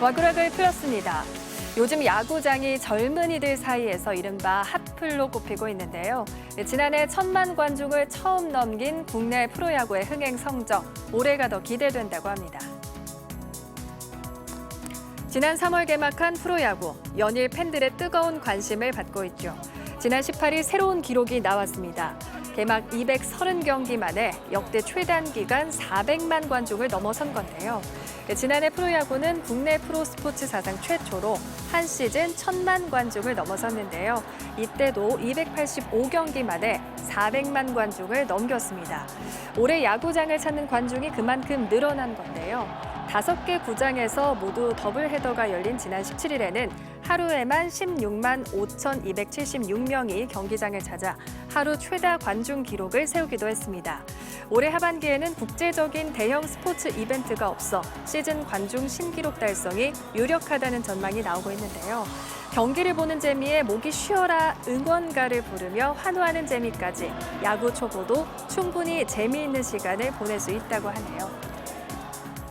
와그락을 풀었습니다. 요즘 야구장이 젊은이들 사이에서 이른바 핫플로 꼽히고 있는데요. 네, 지난해 천만 관중을 처음 넘긴 국내 프로야구의 흥행 성적, 올해가 더 기대된다고 합니다. 지난 3월 개막한 프로야구, 연일 팬들의 뜨거운 관심을 받고 있죠. 지난 18일 새로운 기록이 나왔습니다. 개막 230경기 만에 역대 최단 기간 400만 관중을 넘어선 건데요. 네, 지난해 프로야구는 국내 프로스포츠 사상 최초로 한 시즌 1000만 관중을 넘어섰는데요. 이때도 285경기 만에 400만 관중을 넘겼습니다. 올해 야구장을 찾는 관중이 그만큼 늘어난 건데요. 다섯 개 구장에서 모두 더블 헤더가 열린 지난 17일에는 하루에만 16만 5,276명이 경기장을 찾아 하루 최다 관중 기록을 세우기도 했습니다. 올해 하반기에는 국제적인 대형 스포츠 이벤트가 없어 시즌 관중 신기록 달성이 유력하다는 전망이 나오고 있는데요. 경기를 보는 재미에 목이 쉬어라 응원가를 부르며 환호하는 재미까지 야구 초보도 충분히 재미있는 시간을 보낼 수 있다고 하네요.